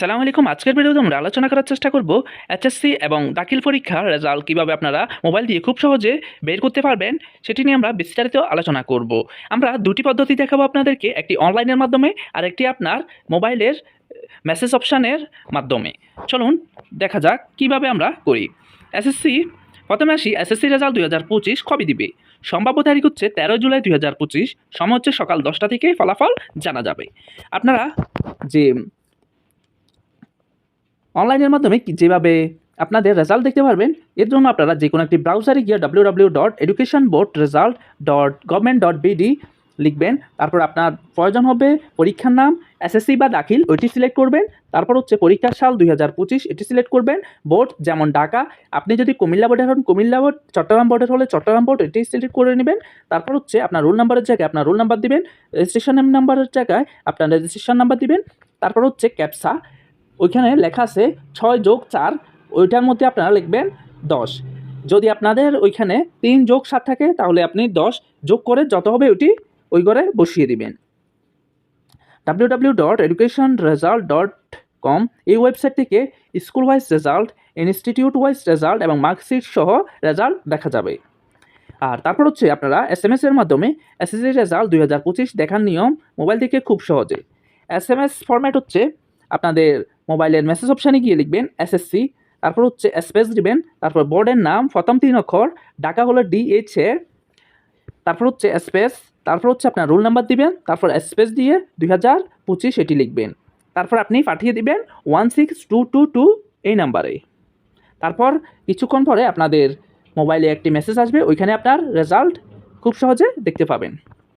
সালাম আলাইকুম। আজকের ভিডিওতে আমরা আলোচনা করার চেষ্টা করব এইচএসসি এবং দাখিল পরীক্ষার রেজাল্ট কীভাবে আপনারা মোবাইল দিয়ে খুব সহজে বের করতে পারবেন, সেটি নিয়ে আমরা বিস্তারিত আলোচনা করব। আমরা দুটি পদ্ধতি দেখাবো আপনাদেরকে, একটি অনলাইনের মাধ্যমে আর একটি আপনার মোবাইলের মেসেজ অপশানের মাধ্যমে। চলুন, দেখা যাক কীভাবে আমরা করি। এসএসসি প্রথমে আসি এসএসসি রেজাল্ট দুই হাজার পঁচিশ কবে দিবে? সম্ভাব্য তারিখ হচ্ছে তেরো জুলাই দুই হাজার পঁচিশ, সময় হচ্ছে সকাল দশটা থেকে ফলাফল জানা যাবে। আপনারা যে অনলাইনের মাধ্যমে যেভাবে আপনাদের রেজাল্ট দেখতে পারবেন, এর জন্য আপনারা যে কোনো একটি ব্রাউজারে গিয়ে W W dot education board result dot government dot BD লিখবেন, তারপর আপনার প্রয়োজন হবে পরীক্ষার নাম এসএসসি বা দাখিল, ওইটি সিলেক্ট করবেন, তারপর হচ্ছে পরীক্ষার সাল দুই হাজার পঁচিশ, এটি সিলেক্ট করবেন বোর্ড যেমন ঢাকা, আপনি যদি কুমিল্লা বোর্ডের হন, কুমিল্লা বোর্ড চট্টগ্রাম বোর্ডের হলে চট্টগ্রাম বোর্ড এটি সিলেক্ট করে নেবেন, তারপর হচ্ছে আপনার রোল নাম্বারের জায়গায় আপনার রোল নাম্বার দিবেন রেজিস্ট্রেশন নাম্বারের জায়গায় আপনার রেজিস্ট্রেশন নাম্বার দিবেন, তারপর হচ্ছে ক্যাপসা ওইখানে লেখা আছে ছয় যোগ চার, ওইটার মধ্যে আপনারা লিখবেন দশ। যদি আপনাদের ওইখানে তিন যোগ সাত থাকে, তাহলে আপনি দশ যোগ করে যত হবে ওইটি ওই করে বসিয়ে দিবেন। W W dot education result dot com এই ওয়েবসাইট থেকে school wise result institute wise result এবং মার্কশিট সহ রেজাল্ট দেখা যাবে। আর তারপর হচ্ছে আপনারা এস এম এর মাধ্যমে এসএসসি রেজাল্ট দুই হাজার পঁচিশ দেখার নিয়ম মোবাইল থেকে খুব সহজে। এস এম এস ফরম্যাট হচ্ছে আপনাদের মোবাইলের মেসেজ অপশানে গিয়ে লিখবেন এসএসসি তারপর হচ্ছে স্পেস দিবেন, তারপর বোর্ডের নাম, প্রথম তিন অক্ষর ডাকা হলো ডিএইচ এ তারপর হচ্ছে স্পেস তারপর হচ্ছে আপনার রোল নাম্বার দিবেন, তারপর স্পেস দিয়ে দুই হাজার পঁচিশ এটি লিখবেন। তারপর আপনি পাঠিয়ে দিবেন one six two two two এই নাম্বারে তারপর কিছুক্ষণ পরে আপনাদের মোবাইলে একটি মেসেজ আসবে, ওইখানে আপনার রেজাল্ট খুব সহজে দেখতে পাবেন।